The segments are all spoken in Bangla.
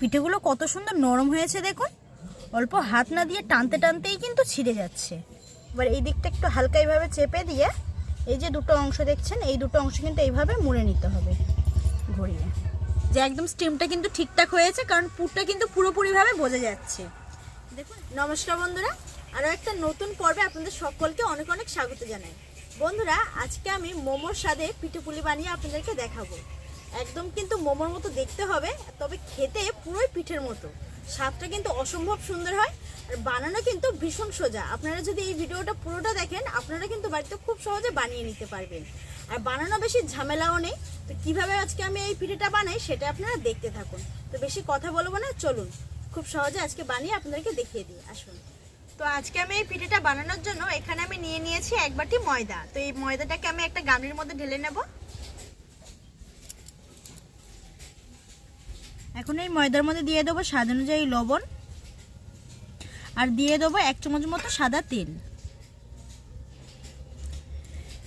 পিঠেগুলো কত সুন্দর নরম হয়েছে দেখুন। অল্প হাত না দিয়ে টানতে টানতেই কিন্তু ছিঁড়ে যাচ্ছে। এবার এই দিকটা একটু হালকা এইভাবে চেপে দিয়ে এই যে দুটো অংশ দেখছেন, এই দুটো অংশ কিন্তু এইভাবে মুড়ে নিতে হবে ঘুরিয়ে যে একদম স্টিমটা কিন্তু ঠিকঠাক হয়েছে, কারণ পুরটা কিন্তু পুরোপুরিভাবে বোঝা যাচ্ছে। দেখুন, নমস্কার বন্ধুরা। আরও একটা নতুন পর্বে আপনাদের সকলকে অনেক অনেক স্বাগত জানাই। বন্ধুরা, আজকে আমি মোমোর স্বাদে পিঠে পুলি বানিয়ে আপনাদেরকে দেখাবো। একদম কিন্তু মোমোর মতো দেখতে হবে, তবে খেতে পুরোই পিঠের মতো। স্বাদটা কিন্তু অসম্ভব সুন্দর হয়, আর বানানো কিন্তু ভীষণ সোজা। আপনারা যদি এই ভিডিওটা পুরোটা দেখেন, আপনারা কিন্তু বাড়িতে খুব সহজে বানিয়ে নিতে পারবেন। আর বানানো বেশি ঝামেলাও নেই। তো কীভাবে আজকে আমি এই পিঠেটা বানাই, সেটা আপনারা দেখতে থাকুন। তো বেশি কথা বলব না, চলুন। খুব সহজে আজকে বানিয়ে আপনাদেরকে দেখিয়ে দিই, আসুন। তো আজকে আমি এই পিঠেটা বানানোর জন্য এখানে আমি নিয়ে নিয়েছি এক বাটি ময়দা। তো এই ময়দাটাকে আমি একটা গামলির মধ্যে ঢেলে নেব। এখন এই ময়দার মধ্যে দিয়ে দেবো স্বাদ অনুযায়ী লবণ। আর দিয়ে দেবো এক চামচ মতো সাদা তেল।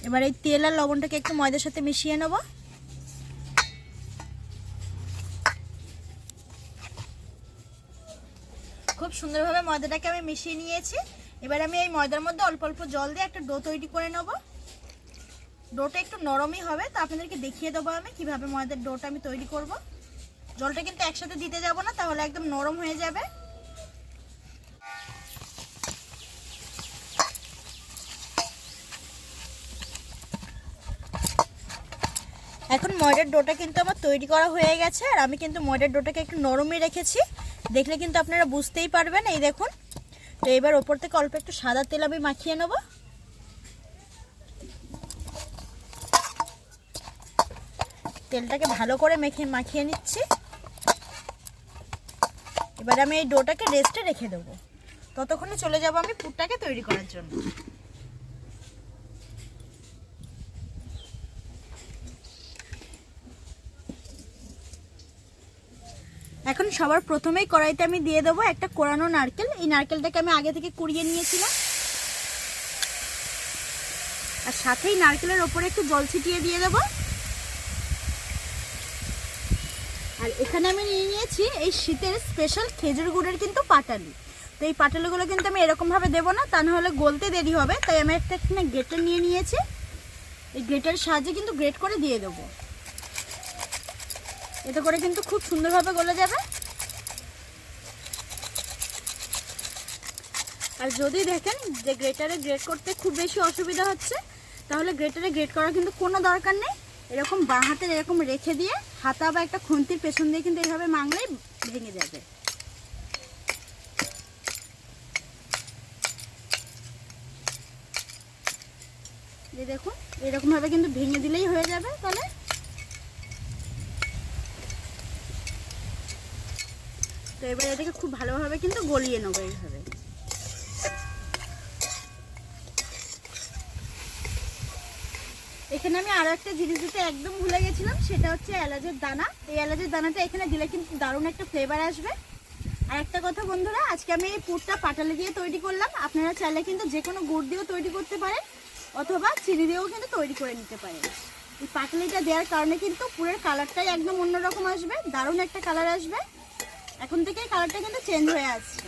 এবার এই তেল আর লবণটাকে একটু ময়দার সাথে মিশিয়ে নেব। খুব সুন্দরভাবে ময়দাটাকে আমি মিশিয়ে নিয়েছি। এবার আমি এই ময়দার মধ্যে অল্প অল্প জল দিয়ে একটা ডো তৈরি করে নেব। ডোটা একটু নরমই হবে, তো আপনাদেরকে দেখিয়ে দেবো আমি কীভাবে ময়দার ডোটা আমি তৈরি করব। জলটা কিন্তু একসাথে দিতে যাব না, তাহলে একদম নরম হয়ে যাবে। এখন ময়দার ডোটা কিন্তু আমার তৈরি করা হয়ে গেছে, আর আমি কিন্তু ময়দার ডোটাকে একটু নরমই রেখেছি। দেখলে কিন্তু আপনারা বুঝতেই পারবেন, এই দেখুন। তো এবার ওপর থেকে অল্প একটু সাদা তেল আমি মাখিয়ে নেব। তেলটাকে ভালো করে মেখে মাখিয়ে নিচ্ছি। এবার আমি এই ডোটাকে রেস্টে রেখে দেবো। ততক্ষণে চলে যাব আমি পুরটাকে তৈরি করার জন্য। এখন সবার প্রথমেই কড়াইতে আমি দিয়ে দেবো একটা কোরানো নারকেল। এই নারকেলটাকে আমি আগে থেকে কুড়িয়ে নিয়েছিলাম। আর সাথেই নারকেলের ওপরে একটু জল ছিটিয়ে দিয়ে দেবো। আর এখানে আমি নিয়ে নিয়েছি এই শীতের স্পেশাল খেজুর গুড়ের কিন্তু পাটালি। তো এই পাটালিগুলো কিন্তু আমি এরকমভাবে দেবো না, তা নাহলে গলতে দেরি হবে, তাই আমি একটা এখানে গ্রেটার নিয়ে নিয়েছি। এই গ্রেটার সাহায্যে কিন্তু গ্রেট করে দিয়ে দেবো। এতে করে কিন্তু খুব সুন্দরভাবে গলে যাবে। আর যদি দেখেন যে গ্রেটারে গ্রেট করতে খুব বেশি অসুবিধা হচ্ছে, তাহলে গ্রেটারে গ্রেট করার কিন্তু কোনো দরকার নেই। এরকম বাঁ হাতে এরকম রেখে দিয়ে হাতা বা একটা খুন্তির পেছন দিয়ে কিন্তু এইভাবে মাংলেই ভেঙে যাবে। এই দেখুন, এরকমভাবে কিন্তু ভেঙে দিলেই হয়ে যাবে তাহলে। তো এবার এটাকে খুব ভালোভাবে কিন্তু গলিয়ে নেব এইভাবে। এখানে আমি আরও একটা জিনিস দিতে একদম ভুলে গেছিলাম, সেটা হচ্ছে এলাচের দানা। এই এলাচের দানাটা এখানে দিলে কিন্তু দারুণ একটা ফ্লেভার আসবে। আর একটা কথা বন্ধুরা, আজকে আমি এই পুরটা পাটালি দিয়ে তৈরি করলাম। আপনারা চাইলে কিন্তু যে কোনো গুড় দিয়েও তৈরি করতে পারেন, অথবা চিনি দিয়েও কিন্তু তৈরি করে নিতে পারেন। এই পাটালিটা দেওয়ার কারণে কিন্তু পুরের কালারটাই একদম অন্যরকম আসবে, দারুণ একটা কালার আসবে। এখন থেকে কালারটা কিন্তু চেঞ্জ হয়ে আসছে।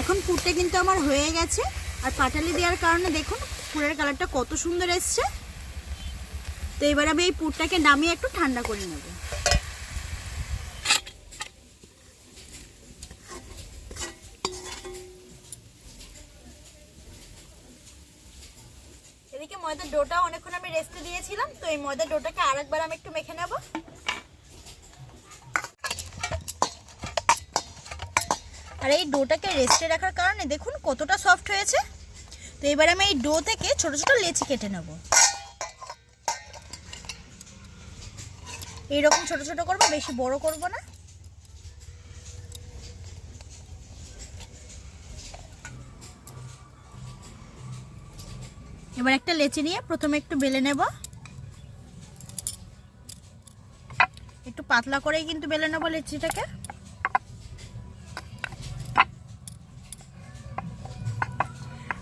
এখন পুরটা কিন্তু আমার হয়ে গেছে। আর পাটালি দেওয়ার কারণে দেখুন পুরের কালারটা কত সুন্দর এসছে। তো এবার আমি এই পুরটাকে নামিয়ে একটু ঠান্ডা করে নেব। এদিকে ময়দার ডোটা অনেকক্ষণ আমি রেস্টে দিয়েছিলাম, তো এই ময়দার ডোটাকে আরেকবার আমি একটু মেখে নেব। আর এই ডোটাকে রেস্টে রাখার কারণে দেখুন কতটা সফট হয়েছে। তো এবার আমি এই ডো থেকে ছোট ছোট লেচি কেটে নেব। এইরকম ছোট ছোট করব, বেশি বড় করব না। এবার একটা লেচি নিয়ে প্রথমে একটু বেলে নেব। একটু পাতলা করেই কিন্তু বেলে নেব লেচিটাকে।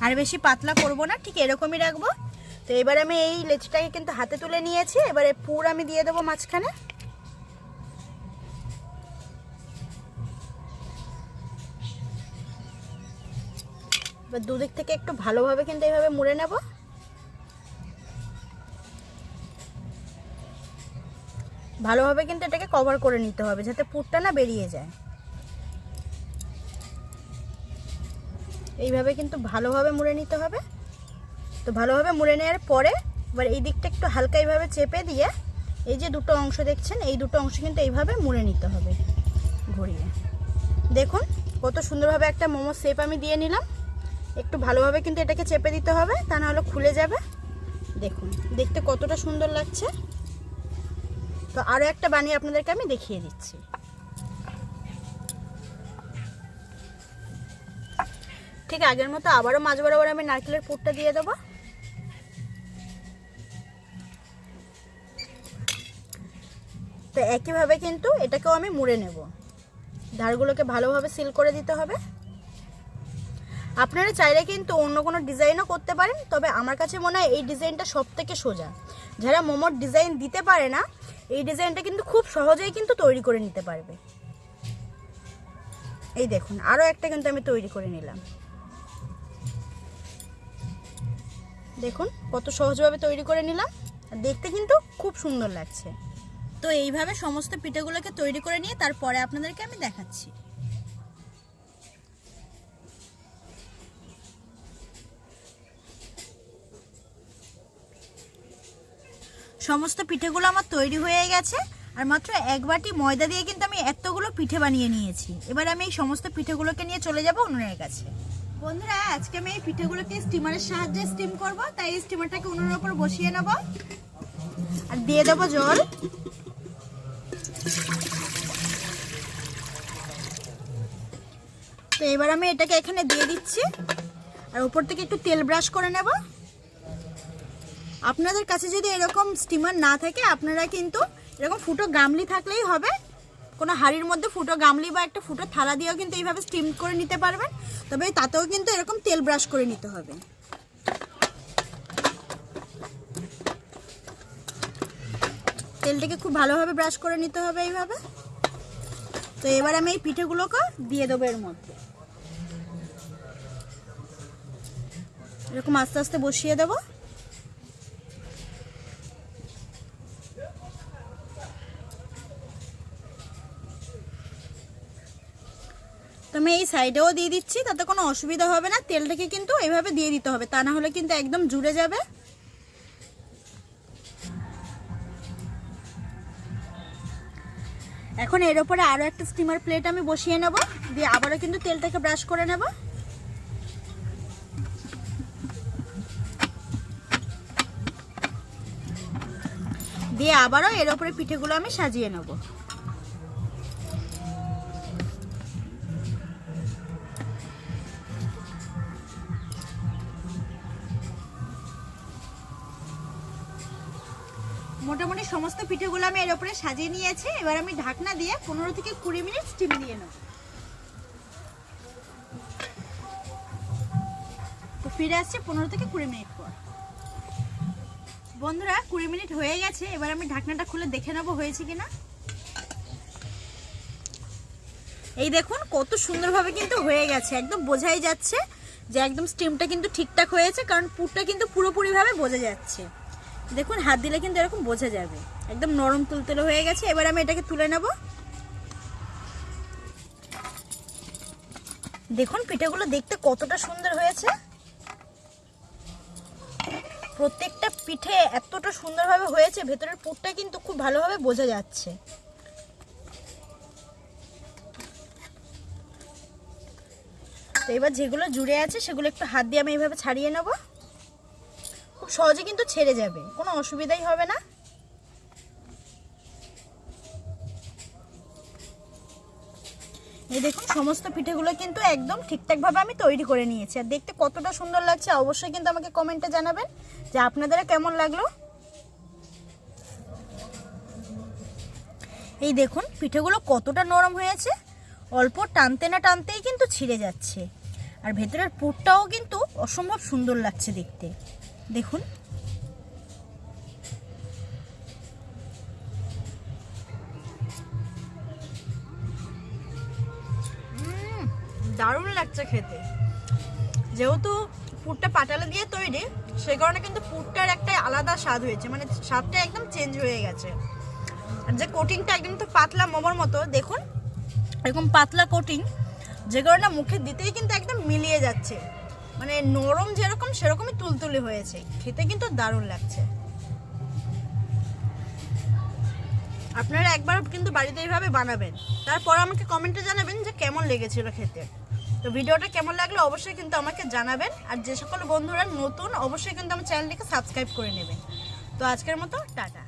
আর বেশি পাতলা করব না, ঠিক এরকমই রাখব। তো এবার আমি এই লেচিটাকে কিন্তু হাতে তুলে নিয়েছি, এবারে পুর আমি দিয়ে দেবো মাঝখানে। এবার দুদিক থেকে একটু ভালোভাবে কিন্তু এইভাবে মুড়ে নেব। ভালোভাবে কিন্তু এটাকে কভার করে নিতে হবে, যাতে পুরটা না বেরিয়ে যায়। এইভাবে কিন্তু ভালোভাবে মুড়ে নিতে হবে। তো ভালোভাবে মুড়ে নেওয়ার পরে এবার এই দিকটা একটু হালকা এইভাবে চেপে দিয়ে এই যে দুটো অংশ দেখছেন, এই দুটো অংশ কিন্তু এইভাবে মুড়ে নিতে হবে ঘুরিয়ে। দেখুন কত সুন্দরভাবে একটা মোমো শেপ আমি দিয়ে নিলাম। একটু ভালোভাবে কিন্তু এটাকে চেপে দিতে হবে, তা নাহলে খুলে যাবে। দেখুন, দেখতে কতটা সুন্দর লাগছে। তো আরও একটা বানিয়ে আপনাদেরকে আমি দেখিয়ে দিচ্ছি। ঠিক আগের মতো আবারও মাছ বরাবর আমি নারকেলের পুরটা দিয়ে দেবো। তো একইভাবে কিন্তু এটাকেও আমি মুড়ে নেব। ধারগুলোকে ভালোভাবে সিল করে দিতে হবে। আপনারা চাইলে কিন্তু অন্য কোনো ডিজাইনও করতে পারেন, তবে আমার কাছে মনে হয় এই ডিজাইনটা সব থেকে সোজা। যারা মোমোর ডিজাইন দিতে পারে না, এই ডিজাইনটা কিন্তু খুব সহজেই কিন্তু তৈরি করে নিতে পারবে। এই দেখুন, আরও একটা কিন্তু আমি তৈরি করে নিলাম। দেখুন, কত সহজভাবে তৈরি করে নিলাম। দেখতে কিন্তু খুব সুন্দর লাগছে। তো এইভাবে সমস্ত পিঠেগুলোকে তৈরি করে নিয়ে তারপরে আপনাদেরকে আমি দেখাচ্ছি। সমস্ত পিঠেগুলো আমার তৈরি হয়ে গেছে। আর মাত্র এক বাটি ময়দা দিয়ে কিন্তু আমি এতগুলো পিঠে বানিয়ে নিয়েছি। এবার আমি এই সমস্ত পিঠেগুলোকে নিয়ে চলে যাব উনুনের কাছে। বন্ধুরা, আজকে আমি এই পিঠেগুলোকে স্টিমারের সাহায্যে স্টিম করব, তাই এই স্টিমারটাকে উনুনের উপর বসিয়ে নেব। আর দিয়ে দেবো জল। তো এবার আমি এটাকে এখানে দিয়ে দিচ্ছি, আর উপর থেকে একটু তেল ব্রাশ করে নেব। আপনাদের কাছে যদি এরকম স্টিমার না থাকে, আপনারা কিন্তু এরকম ফুটো গামলি থাকলেই হবে। কোনো হাঁড়ির মধ্যে ফুটো গামলি বা একটা ফুটো থালা দিয়েও কিন্তু এইভাবে স্টিম করে নিতে পারবেন। তবে তাতেও কিন্তু এরকম তেল ব্রাশ করে নিতে হবে। তেলটাকে খুব ভালোভাবে ব্রাশ করে নিতে হবে এইভাবে। তো এবার আমি এই পিঠেগুলোকে দিয়ে দেবো এর মধ্যে। এরকম আস্তে আস্তে বসিয়ে দেবো। আমি এই সাইডেও দিয়ে দিচ্ছি, তাতে কোনো অসুবিধা হবে না। তেলটাকে কিন্তু এইভাবে দিয়ে দিতে হবে, তা না হলে কিন্তু একদম জুড়ে যাবে। এখন এর উপরে আরও একটা স্টিমার প্লেট আমি বসিয়ে নেব, দিয়ে আবারও কিন্তু তেলটাকে ব্রাশ করে নেব। দিয়ে আবারও এর উপরে পিঠেগুলো আমি সাজিয়ে নেব। মোটামুটি সমস্ত পিঠেগুলো আমি এর উপরে সাজিয়ে নিয়েছি। এবার আমি ঢাকনা দিয়ে পনেরো থেকে কুড়ি মিনিট স্টিম দিয়ে নেব। তো ফিরে আসছে পনেরো থেকে কুড়ি মিনিট পর। বন্ধুরা, কুড়ি মিনিট হয়ে গেছে। এবার আমি ঢাকনাটা খুলে দেখে নেব হয়েছে কিনা। এই দেখুন, কত সুন্দরভাবে কিন্তু হয়ে গেছে। একদম বোঝাই যাচ্ছে যে একদম স্টিমটা কিন্তু ঠিকঠাক হয়েছে, কারণ পুরটা কিন্তু পুরোপুরিভাবে বোঝা যাচ্ছে। দেখুন, হাত দিলে কিন্তু এরকম বোঝা যাবে। একদম নরম তুলতুলে হয়ে গেছে, এবার আমি এটাকে তুলে নেব। দেখুন, পিঠেগুলো দেখতে কতটা সুন্দর হয়েছে। প্রত্যেকটা পিঠে এতটা সুন্দরভাবে হয়েছে, ভেতরের পুরটা কিন্তু খুব ভালোভাবে বোঝা যাচ্ছে। এবার যেগুলো জুড়ে আছে, সেগুলো একটু হাত দিয়ে আমি এইভাবে ছাড়িয়ে নেব। খুব সহজে কিন্তু ছেড়ে যাবে, কোনো অসুবিধাই হবে না। এই দেখুন, সমস্ত পিঠেগুলো কিন্তু একদম ঠিকঠাকভাবে আমি তৈরি করে নিয়েছি। আর দেখতে কতটা সুন্দর লাগছে, অবশ্যই কিন্তু আমাকে কমেন্টে জানাবেন যে আপনাদের কেমন লাগল। এই দেখুন, পিঠেগুলো কতটা নরম হয়েছে, অল্প টানতে না টানতেই কিন্তু ছিঁড়ে যাচ্ছে। আর ভেতরের পুরটাও কিন্তু অসম্ভব সুন্দর লাগছে দেখতে। দেখুন। দারুণ লাগছে খেতে। যেহেতু পুরটা পাটালা দিয়ে তৈরি, সেই কারণে কিন্তু পুরটার একটা আলাদা স্বাদ হয়েছে মানে স্বাদটা একদম চেঞ্জ হয়ে গেছে। আর যে কোটিংটা একদম তো পাতলা মোমোর মতো, দেখুন, এরকম পাতলা কোটিং যে কারণে মুখে দিতেই কিন্তু একদম মিলিয়ে যাচ্ছে। মানে নরম যেরকম, সেরকমই তুলতুলে হয়েছে। খেতে কিন্তু দারুণ লাগছে। আপনারা একবার কিন্তু বাড়িতে এইভাবে বানাবেন। তারপর আমাকে কমেন্টে জানাবেন যে কেমন লেগেছিল খেতে। তো ভিডিওটা কেমন লাগল অবশ্যই কিন্তু আমাকে জানাবেন। আর যে সকল বন্ধুরা নতুন, অবশ্যই কিন্তু আমার চ্যানেলটিকে সাবস্ক্রাইব করে নেবেন। তো আজকের মতো, টাটা।